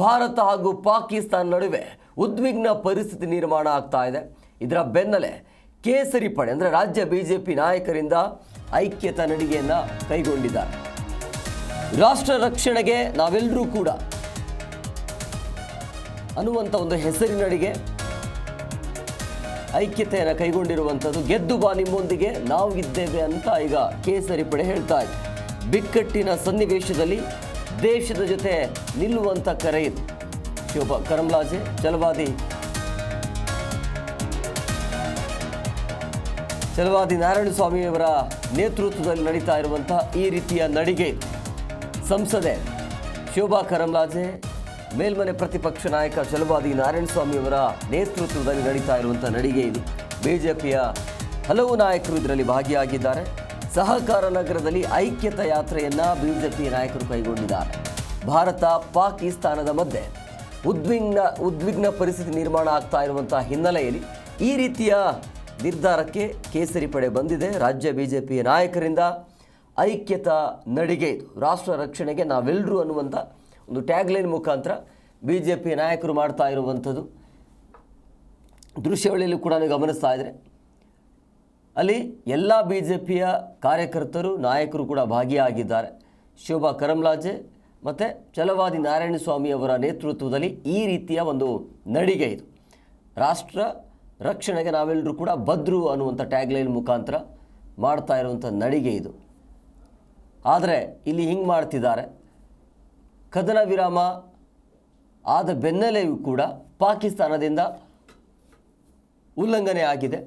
ಭಾರತ ಹಾಗೂ ಪಾಕಿಸ್ತಾನ ನಡುವೆ ಉದ್ವಿಗ್ನ ಪರಿಸ್ಥಿತಿ ನಿರ್ಮಾಣ ಆಗ್ತಾ ಇದೆ. ಇದರ ಬೆನ್ನಲ್ಲೇ ಕೇಸರಿ ಪಡೆ, ಅಂದರೆ ರಾಜ್ಯ ಬಿಜೆಪಿ ನಾಯಕರಿಂದ ಐಕ್ಯತಾ ನಡಿಗೆಯನ್ನು ಕೈಗೊಂಡಿದ್ದಾರೆ. ರಾಷ್ಟ್ರ ರಕ್ಷಣೆಗೆ ನಾವೆಲ್ಲರೂ ಕೂಡ ಅನ್ನುವಂಥ ಒಂದು ಹೆಸರಿನಡಿಗೆ ಐಕ್ಯತೆಯನ್ನು ಕೈಗೊಂಡಿರುವಂಥದ್ದು ಗೆದ್ದು ಬಾ ನಿಮ್ಮೊಂದಿಗೆ ನಾವು ಇದ್ದೇವೆ ಅಂತ ಈಗ ಕೇಸರಿ ಪಡೆ ಹೇಳ್ತಾ ಇದೆ. ಬಿಕ್ಕಟ್ಟಿನ ಸನ್ನಿವೇಶದಲ್ಲಿ ದೇಶದ ಜೊತೆ ನಿಲ್ಲುವಂಥ ಕರೆ ಇದು. ಶಿವಬ ಕರಂಲಾಜೆ ಚಲವಾದಿ ಛಲವಾದಿ ನಾರಾಯಣ ಸ್ವಾಮಿಯವರ ನೇತೃತ್ವದಲ್ಲಿ ನಡೀತಾ ಇರುವಂಥ ಈ ರೀತಿಯ ನಡಿಗೆ ಸಂಸದೆ ಶೋಭಾ ಕರಂಲಾಜೆ ಮೇಲ್ಮನೆ ಪ್ರತಿಪಕ್ಷ ನಾಯಕ ಛಲವಾದಿ ನಾರಾಯಣಸ್ವಾಮಿಯವರ ನೇತೃತ್ವದಲ್ಲಿ ನಡೀತಾ ಇರುವಂಥ ನಡಿಗೆ ಇದು. ಬಿಜೆಪಿಯ ಹಲವು ನಾಯಕರು ಇದರಲ್ಲಿ ಭಾಗಿಯಾಗಿದ್ದಾರೆ. ಸಹಕಾರ ನಗರದಲ್ಲಿ ಐಕ್ಯತಾ ಯಾತ್ರೆಯನ್ನ ಬಿಜೆಪಿ ನಾಯಕರು ಕೈಗೊಂಡಿದ್ದಾರೆ. ಭಾರತ ಪಾಕಿಸ್ತಾನದ ಮಧ್ಯೆ ಉದ್ವಿಗ್ನ ಉದ್ವಿಗ್ನ ಪರಿಸ್ಥಿತಿ ನಿರ್ಮಾಣ ಆಗ್ತಾ ಇರುವಂಥ ಹಿನ್ನೆಲೆಯಲ್ಲಿ ಈ ರೀತಿಯ ನಿರ್ಧಾರಕ್ಕೆ ಕೇಸರಿ ಪಡೆ ಬಂದಿದೆ. ರಾಜ್ಯ ಬಿಜೆಪಿ ನಾಯಕರಿಂದ ಐಕ್ಯತಾ ನಡಿಗೆ ಇದು. ರಾಷ್ಟ್ರ ರಕ್ಷಣೆಗೆ ನಾವೆಲ್ಲರೂ ಅನ್ನುವಂಥ ಒಂದು ಟ್ಯಾಗ್ಲೈನ್ ಮುಖಾಂತರ ಬಿ ಜೆ ಪಿ ನಾಯಕರು ಮಾಡ್ತಾ ಇರುವಂಥದ್ದು. ದೃಶ್ಯಾವಳಿಯಲ್ಲೂ ಕೂಡ ನೀವು ಗಮನಿಸ್ತಾ ಇದ್ರೆ ಅಲ್ಲಿ ಎಲ್ಲ ಬಿ ಜೆ ಪಿಯ ಕಾರ್ಯಕರ್ತರು, ನಾಯಕರು ಕೂಡ ಭಾಗಿಯಾಗಿದ್ದಾರೆ. ಶೋಭಾ ಕರಂಲಾಜೆ ಮತ್ತು ಛಲವಾದಿ ನಾರಾಯಣ ಸ್ವಾಮಿ ಅವರ ನೇತೃತ್ವದಲ್ಲಿ ಈ ರೀತಿಯ ಒಂದು ನಡಿಗೆ ಇದು. ರಾಷ್ಟ್ರ ರಕ್ಷಣೆಗೆ ನಾವೆಲ್ಲರೂ ಕೂಡ ಬದ್ರು ಅನ್ನುವಂಥ ಟ್ಯಾಗ್ಲೈನ್ ಮುಖಾಂತರ ಮಾಡ್ತಾ ಇರುವಂಥ ನಡಿಗೆ ಇದು. ಆದರೆ ಇಲ್ಲಿ ಹಿಂಗೆ ಮಾಡ್ತಿದ್ದಾರೆ. ಕದನ ವಿರಾಮ ಆದ ಬೆನ್ನಲೆಯೂ ಕೂಡ ಪಾಕಿಸ್ತಾನದಿಂದ ಉಲ್ಲಂಘನೆ ಆಗಿದೆ.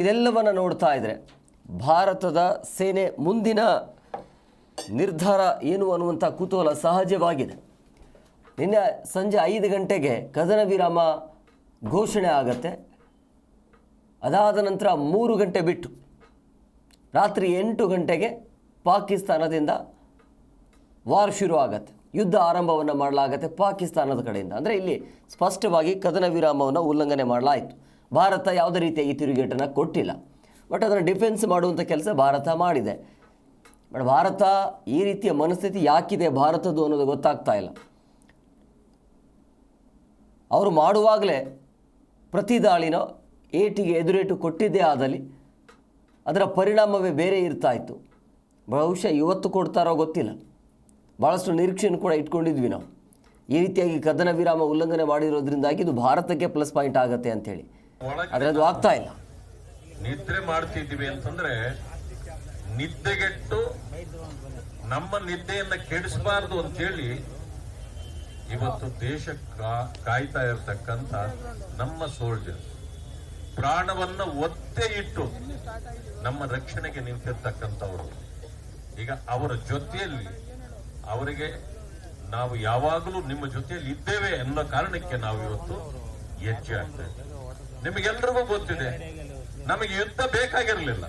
ಇದೆಲ್ಲವನ್ನು ನೋಡ್ತಾ ಇದ್ದರೆ ಭಾರತದ ಸೇನೆ ಮುಂದಿನ ನಿರ್ಧಾರ ಏನು ಅನ್ನುವಂಥ ಕುತೂಹಲ ಸಹಜವಾಗಿದೆ. ನಿನ್ನೆ ಸಂಜೆ ಐದು ಗಂಟೆಗೆ ಕದನ ವಿರಾಮ ಘೋಷಣೆ ಆಗತ್ತೆ. ಅದಾದ ನಂತರ ಮೂರು ಗಂಟೆ ಬಿಟ್ಟು ರಾತ್ರಿ ಎಂಟು ಗಂಟೆಗೆ ಪಾಕಿಸ್ತಾನದಿಂದ ವಾರ್ ಶುರು ಆಗತ್ತೆ. ಯುದ್ಧ ಆರಂಭವನ್ನು ಮಾಡಲಾಗತ್ತೆ ಪಾಕಿಸ್ತಾನದ ಕಡೆಯಿಂದ. ಅಂದರೆ ಇಲ್ಲಿ ಸ್ಪಷ್ಟವಾಗಿ ಕದನ ವಿರಾಮವನ್ನು ಉಲ್ಲಂಘನೆ ಮಾಡಲಾಯಿತು. ಭಾರತ ಯಾವುದೇ ರೀತಿಯ ಈ ತಿರುಗೇಟನ್ನು ಕೊಟ್ಟಿಲ್ಲ. ಬಟ್ ಅದನ್ನು ಡಿಫೆನ್ಸ್ ಮಾಡುವಂಥ ಕೆಲಸ ಭಾರತ ಮಾಡಿದೆ. ಬಟ್ ಭಾರತ ಈ ರೀತಿಯ ಮನಸ್ಥಿತಿ ಯಾಕಿದೆ ಭಾರತದ್ದು ಅನ್ನೋದು ಗೊತ್ತಾಗ್ತಾ ಇಲ್ಲ. ಅವರು ಮಾಡುವಾಗಲೇ ಪ್ರತಿ ದಾಳಿನ ಏಟಿಗೆ ಎದುರೇಟು ಕೊಟ್ಟಿದ್ದೇ ಆದಲ್ಲಿ ಅದರ ಪರಿಣಾಮವೇ ಬೇರೆ ಇರ್ತಾ ಇತ್ತು. ಬಹುಶಃ ಇವತ್ತು ಕೊಡ್ತಾರೋ ಗೊತ್ತಿಲ್ಲ. ಭಾಳಷ್ಟು ನಿರೀಕ್ಷೆಯನ್ನು ಕೂಡ ಇಟ್ಕೊಂಡಿದ್ವಿ ನಾವು. ಈ ರೀತಿಯಾಗಿ ಕದನ ವಿರಾಮ ಉಲ್ಲಂಘನೆ ಮಾಡಿರೋದ್ರಿಂದಾಗಿ ಇದು ಭಾರತಕ್ಕೆ ಪ್ಲಸ್ ಪಾಯಿಂಟ್ ಆಗುತ್ತೆ ಅಂತೇಳಿ ಆದರೆ ಅದು ಆಗ್ತಾ ಇಲ್ಲ. ನಿದ್ರೆ ಮಾಡ್ತಿದ್ದೀವಿ ಅಂತಂದ್ರೆ ನಿದ್ದೆಗೆಟ್ಟು ನಮ್ಮ ನಿದ್ದೆಯನ್ನ ಕೆಡಿಸಬಾರದು ಅಂತೇಳಿ ಇವತ್ತು ದೇಶ ಕಾಯ್ತಾ ಇರತಕ್ಕಂತ ನಮ್ಮ ಸೋಲ್ಜರ್ ಪ್ರಾಣವನ್ನ ಒತ್ತೆ ಇಟ್ಟು ನಮ್ಮ ರಕ್ಷಣೆಗೆ ನಿಂತಿರ್ತಕ್ಕಂಥವ್ರು. ಈಗ ಅವರ ಜೊತೆಯಲ್ಲಿ ಅವರಿಗೆ ನಾವು ಯಾವಾಗಲೂ ನಿಮ್ಮ ಜೊತೆಯಲ್ಲಿ ಇದ್ದೇವೆ ಅನ್ನೋ ಕಾರಣಕ್ಕೆ ನಾವು ಇವತ್ತು ಹೆಜ್ಜೆ ಆಗ್ತೇವೆ ನಿಮಗೆಲ್ರಿಗೂ ಗೊತ್ತಿದೆ. ನಮಗೆ ಯುದ್ಧ ಬೇಕಾಗಿರ್ಲಿಲ್ಲ.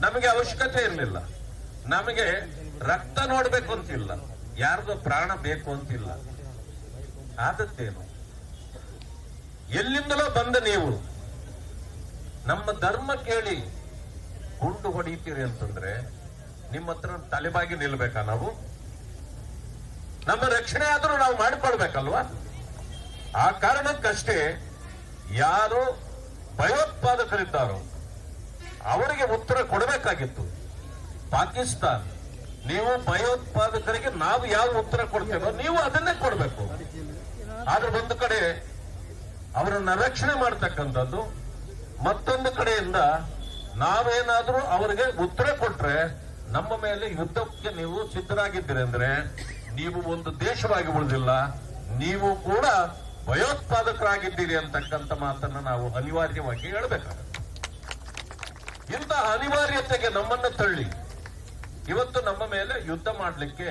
ನಮಗೆ ಅವಶ್ಯಕತೆ ಇರಲಿಲ್ಲ. ನಮಗೆ ರಕ್ತ ನೋಡ್ಬೇಕು ಅಂತಿಲ್ಲ. ಯಾರ್ದು ಪ್ರಾಣ ಬೇಕು ಅಂತಿಲ್ಲ. ಆದದ್ದೇನು? ಎಲ್ಲಿಂದಲೋ ಬಂದ ನೀವು, ನಮ್ಮ ಧರ್ಮ ಕೇಳಿ ಗುಂಡು ಹೊಡಿತೀರಿ ಅಂತಂದ್ರೆ ನಿಮ್ಮ ಹತ್ರ ತಲೆಬಾಗಿ ನಿಲ್ಬೇಕಾ ನಾವು? ನಮ್ಮ ರಕ್ಷಣೆ ಆದರೂ ನಾವು ಮಾಡಿಕೊಳ್ಬೇಕಲ್ವಾ? ಆ ಕಾರಣಕ್ಕಷ್ಟೇ ಯಾರು ಭಯೋತ್ಪಾದಕರಿದ್ದಾರೋ ಅವರಿಗೆ ಉತ್ತರ ಕೊಡಬೇಕಾಗಿತ್ತು. ಪಾಕಿಸ್ತಾನ, ನೀವು ಭಯೋತ್ಪಾದಕರಿಗೆ ನಾವು ಯಾವ ಉತ್ತರ ಕೊಡ್ತೇವೋ ನೀವು ಅದನ್ನೇ ಕೊಡಬೇಕು. ಆದ್ರೆ ಒಂದು ಕಡೆ ಅವರನ್ನ ರಕ್ಷಣೆ ಮಾಡ್ತಕ್ಕಂಥದ್ದು, ಮತ್ತೊಂದು ಕಡೆಯಿಂದ ನಾವೇನಾದ್ರೂ ಅವರಿಗೆ ಉತ್ತರ ಕೊಟ್ರೆ ನಮ್ಮ ಮೇಲೆ ಯುದ್ಧಕ್ಕೆ ನೀವು ಸಿದ್ಧರಾಗಿದ್ದೀರಿ ಅಂದ್ರೆ ನೀವು ಒಂದು ದೇಶವಾಗಿ ಉಳಿದಿಲ್ಲ, ನೀವು ಕೂಡ ಭಯೋತ್ಪಾದಕರಾಗಿದ್ದೀರಿ ಅಂತಕ್ಕಂಥ ಮಾತನ್ನ ನಾವು ಅನಿವಾರ್ಯವಾಗಿ ಹೇಳಬೇಕಾಗುತ್ತೆ. ಇಂತಹ ಅನಿವಾರ್ಯತೆಗೆ ನಮ್ಮನ್ನ ತಳ್ಳಿ. ಇವತ್ತು ನಮ್ಮ ಮೇಲೆ ಯುದ್ಧ ಮಾಡಲಿಕ್ಕೆ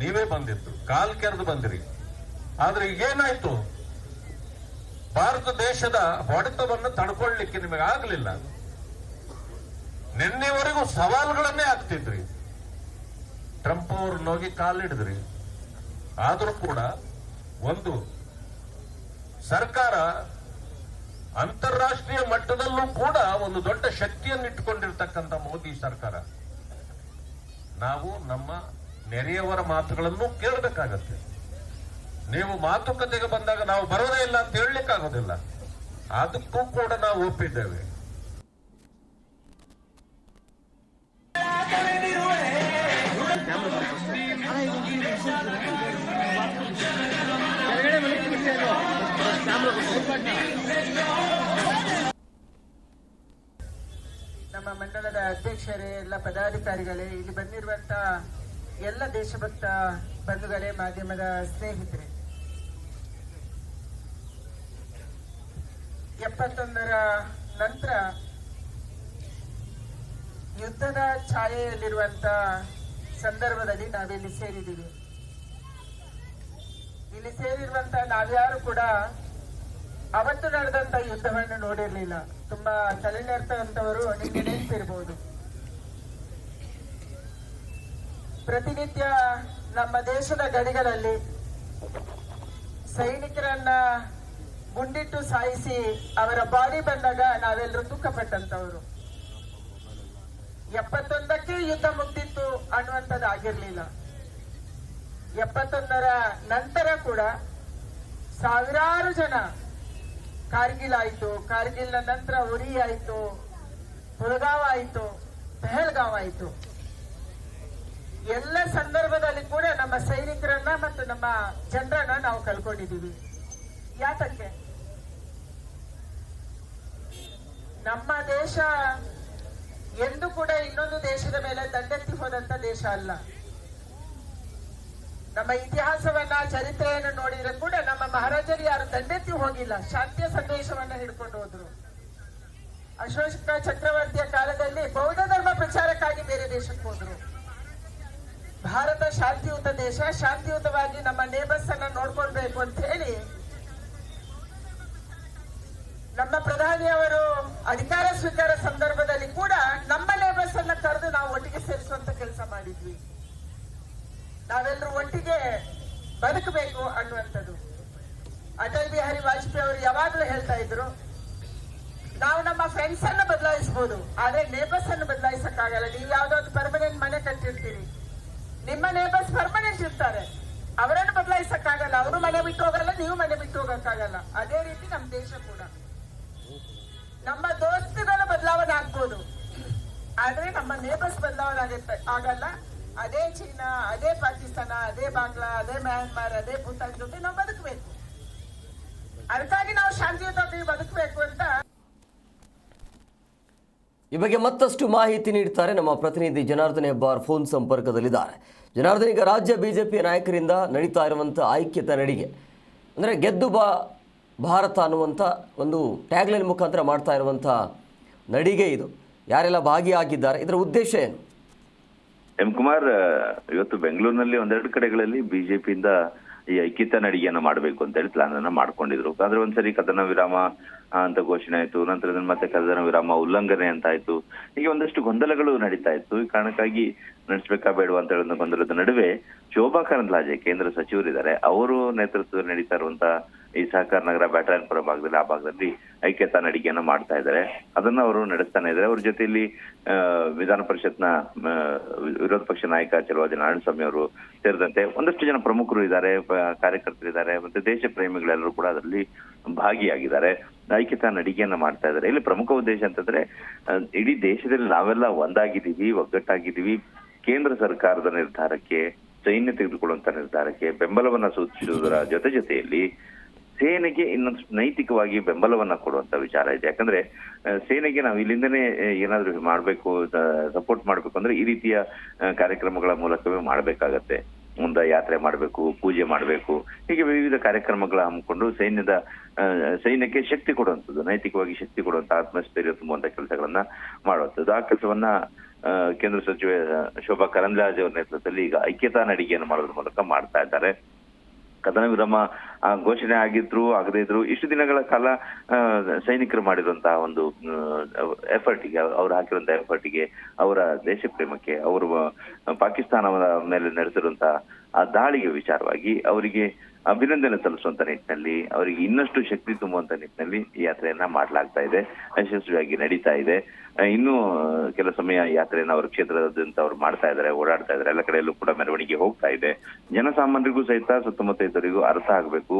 ನೀವೇ ಬಂದಿತ್ತು ಕಾಲ್ ಕೆರೆದು ಬಂದಿರಿ. ಆದ್ರೆ ಈಗೇನಾಯ್ತು? ಭಾರತ ದೇಶದ ಹೊಡೆತವನ್ನು ತಡ್ಕೊಳ್ಲಿಕ್ಕೆ ನಿಮಗೆ ಆಗ್ಲಿಲ್ಲ. ನಿನ್ನೆವರೆಗೂ ಸವಾಲುಗಳನ್ನೇ ಆಗ್ತಿದ್ರಿ. ಟ್ರಂಪ್ ಅವ್ರನ್ನೋಗಿ ಕಾಲಿಡಿದ್ರಿ ಆದ್ರೂ ಕೂಡ ಒಂದು ಸರ್ಕಾರ ಅಂತಾರಾಷ್ಟ್ರೀಯ ಮಟ್ಟದಲ್ಲೂ ಕೂಡ ಒಂದು ದೊಡ್ಡ ಶಕ್ತಿಯನ್ನು ಇಟ್ಟುಕೊಂಡಿರ್ತಕ್ಕಂಥ ಮೋದಿ ಸರ್ಕಾರ. ನಾವು ನಮ್ಮ ನೆರೆಯವರ ಮಾತುಗಳನ್ನು ಕೇಳಬೇಕಾಗತ್ತೆ. ನೀವು ಮಾತುಕತೆಗೆ ಬಂದಾಗ ನಾವು ಬರೋದೇ ಇಲ್ಲ ಅಂತ ಹೇಳಲಿಕ್ಕಾಗೋದಿಲ್ಲ. ಅದಕ್ಕೂ ಕೂಡ ನಾವು ಒಪ್ಪಿದ್ದೇವೆ. ನಮ್ಮ ಮಂಡಲದ ಅಧ್ಯಕ್ಷರೇ, ಎಲ್ಲ ಪದಾಧಿಕಾರಿಗಳೇ, ಇಲ್ಲಿ ಬಂದಿರುವಂತ ಎಲ್ಲ ದೇಶಭಕ್ತ ಬಂಧುಗಳೇ, ಮಾಧ್ಯಮದ ಸ್ನೇಹಿತರೆ. ಎಪ್ಪತ್ತೊಂದರ ನಂತರ ಯುದ್ಧದ ಛಾಯೆಯಲ್ಲಿರುವಂತ ಸಂದರ್ಭದಲ್ಲಿ ನಾವಿಲ್ಲಿ ಸೇರಿದ್ದೀವಿ. ಇಲ್ಲಿ ಸೇರಿರುವಂತ ನಾವ್ಯಾರು ಕೂಡ ಅವತ್ತು ನಡೆದಂತ ಯುದ್ಧವನ್ನು ನೋಡಿರ್ಲಿಲ್ಲ. ತುಂಬಾ ತಲೆನೆರ್ತಂತವರು ನಿಮಗೆ ನೆನಪಿರ್ಬೋದು ಪ್ರತಿನಿತ್ಯ ನಮ್ಮ ದೇಶದ ಗಡಿಗಳಲ್ಲಿ ಸೈನಿಕರನ್ನ ಗುಂಡಿಟ್ಟು ಸಾಯಿಸಿ ಅವರ ಬಾಡಿ ಬಂದಾಗ ನಾವೆಲ್ಲರೂ ದುಃಖಪಟ್ಟಂತವರು. ಎಪ್ಪತ್ತೊಂದಕ್ಕೆ ಯುದ್ಧ ಮುಗ್ದಿತ್ತು ಅನ್ನುವಂಥದ್ದು ಆಗಿರ್ಲಿಲ್ಲ ಎಪ್ಪತ್ತೊಂದರ ನಂತರ ಕೂಡ ಸಾವಿರಾರು ಜನ ಕಾರ್ಗಿಲ್ ಆಯ್ತು ಕಾರ್ಗಿಲ್ ನಂತರ ಉರಿ ಆಯ್ತು ಪುಲ್ಗಾವ್ ಆಯ್ತು ಪೆಹಲ್ಗಾವ್ ಆಯ್ತು ಎಲ್ಲ ಸಂದರ್ಭದಲ್ಲಿ ಕೂಡ ನಮ್ಮ ಸೈನಿಕರನ್ನ ಮತ್ತು ನಮ್ಮ ಜನರನ್ನ ನಾವು ಕಳ್ಕೊಂಡಿದೀವಿ ಯಾತಕ್ಕೆ? ನಮ್ಮ ದೇಶ ಎಂದು ಕೂಡ ಇನ್ನೊಂದು ದೇಶದ ಮೇಲೆ ದಂಡೆತ್ತಿ ಹೋದಂತ ದೇಶ ಅಲ್ಲ. ನಮ್ಮ ಇತಿಹಾಸವನ್ನ, ಚರಿತ್ರೆಯನ್ನು ನೋಡಿದ್ರೆ ಕೂಡ ನಮ್ಮ ಮಹಾರಾಜರು ಯಾರು ದಂಡೆತ್ತಿ ಹೋಗಿಲ್ಲ. ಶಾಂತಿಯ ಸಂದೇಶವನ್ನ ಹಿಡ್ಕೊಂಡು ಹೋದ್ರು. ಅಶೋಕ ಚಕ್ರವರ್ತಿಯ ಕಾಲದಲ್ಲಿ ಬೌದ್ಧ ಧರ್ಮ ಪ್ರಚಾರಕ್ಕಾಗಿ ಬೇರೆ ದೇಶಕ್ಕೆ ಹೋದ್ರು. ಭಾರತ ಶಾಂತಿಯುತ ದೇಶ, ಶಾಂತಿಯುತವಾಗಿ ನಮ್ಮ ನೇಬರ್ಸ್ ಅನ್ನ ನೋಡ್ಕೊಳ್ಬೇಕು ಅಂತ ಹೇಳಿ ನಮ್ಮ ಪ್ರಧಾನಿಯವರು ಅಧಿಕಾರ ಸ್ವೀಕಾರ ಸಂದರ್ಭದಲ್ಲಿ ಕೂಡ ನಮ್ಮ ನೇಬರ್ಸ್ ಅನ್ನ ಕರೆದು ನಾವು ಒಟ್ಟಿಗೆ ಸೇರಿಸುವಂತ ಕೆಲಸ ಮಾಡಿದ್ವಿ. ನಾವೆಲ್ಲರೂ ಒಟ್ಟಿಗೆ ಬದುಕಬೇಕು ಅನ್ನುವಂಥದ್ದು. ಅಟಲ್ ಬಿಹಾರಿ ವಾಜಪೇಯಿ ಅವರು ಯಾವಾಗಲೂ ಹೇಳ್ತಾ ಇದ್ರು, ನಾವು ನಮ್ಮ ಫ್ರೆಂಡ್ಸ್ ಅನ್ನು ಬದಲಾಯಿಸಬಹುದು ಆದ್ರೆ ನೇಬರ್ಸ್ ಅನ್ನು ಬದಲಾಯಿಸಕ್ಕಾಗಲ್ಲ. ನೀವು ಯಾವುದೋ ಒಂದು ಪರ್ಮನೆಂಟ್ ಮನೆ ಕಟ್ಟಿರ್ತೀರಿ. ನಿಮ್ಮ ನೇಬರ್ಸ್ ಪರ್ಮನೆಂಟ್ ಇರ್ತಾರೆ. ಅವರನ್ನು ಬದಲಾಯಿಸಕ್ಕಾಗಲ್ಲ. ಅವರು ಮನೆ ಬಿಟ್ಟು ಹೋಗಲ್ಲ, ನೀವು ಮನೆ ಬಿಟ್ಟು ಹೋಗಕ್ಕಾಗಲ್ಲ. ಅದೇ ರೀತಿ ನಮ್ಮ ದೇಶ ಕೂಡ. ನಮ್ಮ ದೋಸ್ತುಗಳ ಬದಲಾವಣೆ ಆಗ್ಬೋದು. ಆದ್ರೆ ನಮ್ಮ ನೇಬರ್ಸ್ ಬದಲಾವಣೆ ಆಗಲ್ಲ. ಅದೇ ಚೀನಾ, ಅದೇ ಪಾಕಿಸ್ತಾನ, ಅದೇ ಬಾಂಗ್ಲಾ, ಅದೇ ಮ್ಯಾನ್ಮಾರ್, ಅದೇ ಭೂತಾನ್ ಜೊತೆ ನಾವು ಬದುಕಬೇಕು. ಅದಕ್ಕಾಗಿ ನಾವು ಶಾಂತಿಯುತವಾಗಿ ಬದುಕಬೇಕು ಅಂತ ಈ ಬಗ್ಗೆ ಮತ್ತಷ್ಟು ಮಾಹಿತಿ ನೀಡ್ತಾರೆ ನಮ್ಮ ಪ್ರತಿನಿಧಿ ಜನಾರ್ದನ್ ಹೆಬ್ಬಾರ್ ಫೋನ್ ಸಂಪರ್ಕದಲ್ಲಿದ್ದಾರೆ. ಜನಾರ್ದನ್, ಈಗ ರಾಜ್ಯ ಬಿಜೆಪಿ ನಾಯಕರಿಂದ ನಡೀತಾ ಇರುವಂಥ ಐಕ್ಯತ ನಡಿಗೆ ಅಂದರೆ ಗೆದ್ದು ಬಾ ಭಾರತ ಅನ್ನುವಂಥ ಒಂದು ಟ್ಯಾಗ್ಲೈನ್ ಮುಖಾಂತರ ಮಾಡ್ತಾ ಇರುವಂಥ ನಡಿಗೆ ಇದು. ಯಾರೆಲ್ಲ ಭಾಗಿಯಾಗಿದ್ದಾರೆ, ಇದರ ಉದ್ದೇಶ ಏನು? ಎಂ ಕುಮಾರ್ ಇವತ್ತು ಬೆಂಗಳೂರಿನಲ್ಲಿ ಒಂದೆರಡು ಕಡೆಗಳಲ್ಲಿ ಬಿಜೆಪಿಯಿಂದ ಈ ಐಕ್ಯತಾ ನಡಿಗೆಯನ್ನ ಮಾಡಬೇಕು ಅಂತ ಹೇಳಿ ಪ್ಲಾನ್ ಅನ್ನ ಮಾಡ್ಕೊಂಡಿದ್ರು. ಆದ್ರೆ ಒಂದ್ಸರಿ ಕದನ ವಿರಾಮ ಅಂತ ಘೋಷಣೆ ಆಯ್ತು. ನಂತರ ಮತ್ತೆ ಕದನ ವಿರಾಮ, ಉಲ್ಲಂಘನೆ ಅಂತ ಆಯ್ತು. ಹೀಗೆ ಒಂದಷ್ಟು ಗೊಂದಲಗಳು ನಡೀತಾ ಇತ್ತು. ಈ ಕಾರಣಕ್ಕಾಗಿ ನಡೆಸಬೇಕಾ ಬೇಡವಾ ಅಂತ ಹೇಳೋ ಗೊಂದಲದ ನಡುವೆ ಶೋಭಾ ಕರಂದ್ಲಾಜೆ, ಕೇಂದ್ರ ಸಚಿವರಿದ್ದಾರೆ. ಅವರು ನೇತೃತ್ವದಲ್ಲಿ ನಡೀತಾ ಇರುವಂತ ಈ ಸಹಕಾರ ನಗರ ಬ್ಯಾಟರಾಯನಪುರ ಭಾಗದಲ್ಲಿ, ಆ ಭಾಗದಲ್ಲಿ ಐಕ್ಯತಾ ನಡಿಗೆಯನ್ನು ಮಾಡ್ತಾ ಇದ್ದಾರೆ. ಅದನ್ನ ಅವರು ನಡೆಸ್ತಾನೆ ಇದ್ದಾರೆ. ಅವ್ರ ಜೊತೆಯಲ್ಲಿ ವಿಧಾನ ಪರಿಷತ್ನ ವಿರೋಧ ಪಕ್ಷ ನಾಯಕ ಚಲವಾದಿ ನಾರಾಯಣಸ್ವಾಮಿ ಅವರು ಸೇರಿದಂತೆ ಒಂದಷ್ಟು ಜನ ಪ್ರಮುಖರು ಇದ್ದಾರೆ. ಕಾರ್ಯಕರ್ತರು ಕಾರ್ಯಕರ್ತರಿದ್ದಾರೆ ಮತ್ತೆ ದೇಶ ಪ್ರೇಮಿಗಳೆಲ್ಲರೂ ಕೂಡ ಅದರಲ್ಲಿ ಭಾಗಿಯಾಗಿದ್ದಾರೆ. ಐಕ್ಯತಾ ನಡಿಗೆಯನ್ನು ಮಾಡ್ತಾ ಇದ್ದಾರೆ. ಇಲ್ಲಿ ಪ್ರಮುಖ ಉದ್ದೇಶ ಅಂತಂದ್ರೆ ಇಡೀ ದೇಶದಲ್ಲಿ ನಾವೆಲ್ಲ ಒಂದಾಗಿದ್ದೀವಿ, ಒಗ್ಗಟ್ಟಾಗಿದ್ದೀವಿ. ಕೇಂದ್ರ ಸರ್ಕಾರದ ನಿರ್ಧಾರಕ್ಕೆ, ಸೈನ್ಯ ತೆಗೆದುಕೊಳ್ಳುವಂತ ನಿರ್ಧಾರಕ್ಕೆ, ಬೆಂಬಲವನ್ನ ಸೂಚಿಸುವುದರ ಜೊತೆ ಜೊತೆಯಲ್ಲಿ ಸೇನೆಗೆ ಇನ್ನೊಂದು ನೈತಿಕವಾಗಿ ಬೆಂಬಲವನ್ನ ಕೊಡುವಂತ ವಿಚಾರ ಇದೆ. ಯಾಕಂದ್ರೆ ಸೇನೆಗೆ ನಾವು ಇಲ್ಲಿಂದನೇ ಏನಾದ್ರೂ ಮಾಡಬೇಕು ಸಪೋರ್ಟ್ ಮಾಡ್ಬೇಕು ಅಂದ್ರೆ ಈ ರೀತಿಯ ಕಾರ್ಯಕ್ರಮಗಳ ಮೂಲಕವೇ ಮಾಡಬೇಕಾಗತ್ತೆ. ಮುಂದೆ ಯಾತ್ರೆ ಮಾಡಬೇಕು, ಪೂಜೆ ಮಾಡಬೇಕು, ಹೀಗೆ ವಿವಿಧ ಕಾರ್ಯಕ್ರಮಗಳ ಹಮ್ಮಿಕೊಂಡು ಸೈನ್ಯದ ಸೈನ್ಯಕ್ಕೆ ಶಕ್ತಿ ಕೊಡುವಂಥದ್ದು, ನೈತಿಕವಾಗಿ ಶಕ್ತಿ ಕೊಡುವಂತ ಆತ್ಮಸ್ಥೈರ್ಯ ತುಂಬುವಂತ ಕೆಲಸಗಳನ್ನ ಮಾಡುವಂಥದ್ದು. ಆ ಕೆಲಸವನ್ನ ಕೇಂದ್ರ ಸಚಿವೆ ಶೋಭಾ ಕರಂದ್ಲಾಜ್ ಅವರ ನೇತೃತ್ವದಲ್ಲಿ ಈಗ ಐಕ್ಯತಾ ನಡಿಗೆಯನ್ನು ಮಾಡೋದ್ರ ಮೂಲಕ ಮಾಡ್ತಾ ಇದ್ದಾರೆ. ಕದನ ವಿರಾಮ ಘೋಷಣೆ ಆಗಿದ್ರು, ಆಗದೇ ಇದ್ರು, ಇಷ್ಟು ದಿನಗಳ ಕಾಲ ಸೈನಿಕರು ಮಾಡಿರುವಂತಹ ಒಂದು ಎಫರ್ಟಿಗೆ ಅವ್ರು ಹಾಕಿರುವಂತಹ ಎಫರ್ಟಿಗೆ ಅವರ ದೇಶ ಪ್ರೇಮಕ್ಕೆ ಅವರು ಪಾಕಿಸ್ತಾನದ ಮೇಲೆ ನಡೆಸಿರುವಂತಹ ಆ ದಾಳಿಗೆ ವಿಚಾರವಾಗಿ ಅವರಿಗೆ ಅಭಿನಂದನೆ ಸಲ್ಲಿಸುವಂತ ನಿಟ್ಟಿನಲ್ಲಿ, ಅವರಿಗೆ ಇನ್ನಷ್ಟು ಶಕ್ತಿ ತುಂಬುವಂತ ನಿಟ್ಟಿನಲ್ಲಿ ಈ ಯಾತ್ರೆಯನ್ನ ಮಾಡಲಾಗ್ತಾ ಇದೆ. ಯಶಸ್ವಿಯಾಗಿ ನಡೀತಾ ಇದೆ. ಇನ್ನೂ ಕೆಲ ಸಮಯ ಯಾತ್ರೆಯನ್ನು ಅವರ ಕ್ಷೇತ್ರದಾದ್ಯಂತ ಅವ್ರು ಮಾಡ್ತಾ ಇದ್ದಾರೆ, ಓಡಾಡ್ತಾ ಇದ್ದಾರೆ. ಎಲ್ಲ ಕಡೆಯಲ್ಲೂ ಕೂಡ ಮೆರವಣಿಗೆ ಹೋಗ್ತಾ ಇದೆ. ಜನಸಾಮಾನ್ಯರಿಗೂ ಸಹಿತ ಸುತ್ತಮುತ್ತ ಇದ್ದವರಿಗೂ ಅರ್ಥ ಆಗಬೇಕು.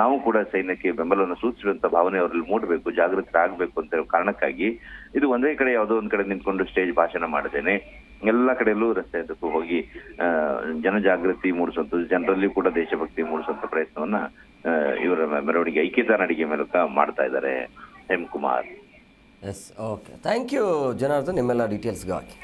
ನಾವು ಕೂಡ ಸೈನ್ಯಕ್ಕೆ ಬೆಂಬಲವನ್ನು ಸೂಚಿಸುವಂತ ಭಾವನೆ ಅವರಲ್ಲಿ ಮೂಡಬೇಕು, ಜಾಗೃತರಾಗಬೇಕು ಅಂತ ಹೇಳೋ ಕಾರಣಕ್ಕಾಗಿ ಇದು ಒಂದೇ ಕಡೆ ಯಾವುದೋ ಒಂದ್ ಕಡೆ ನಿಂತ್ಕೊಂಡು ಸ್ಟೇಜ್ ಭಾಷಣ ಮಾಡಿದ್ದೇನೆ ಎಲ್ಲ ಕಡೆಯಲ್ಲೂ ರಸ್ತೆ ಉದ್ದಕ್ಕೂ ಹೋಗಿ ಜನಜಾಗೃತಿ ಮೂಡಿಸುವಂಥದ್ದು ಜನರಲ್ಲಿ ಕೂಡ ದೇಶಭಕ್ತಿ ಮೂಡಿಸುವಂತ ಪ್ರಯತ್ನವನ್ನ ಇವರ ಮೆರವಣಿಗೆ ಐಕ್ಯತಾ ನಡಿಗೆ ಮೂಲಕ ಮಾಡ್ತಾ ಇದ್ದಾರೆ Kumar. Yes okay thank you Janardhan ನಿಮ್ಮೆಲ್ಲ ಡೀಟೇಲ್ಸ್ಗಾಗಿ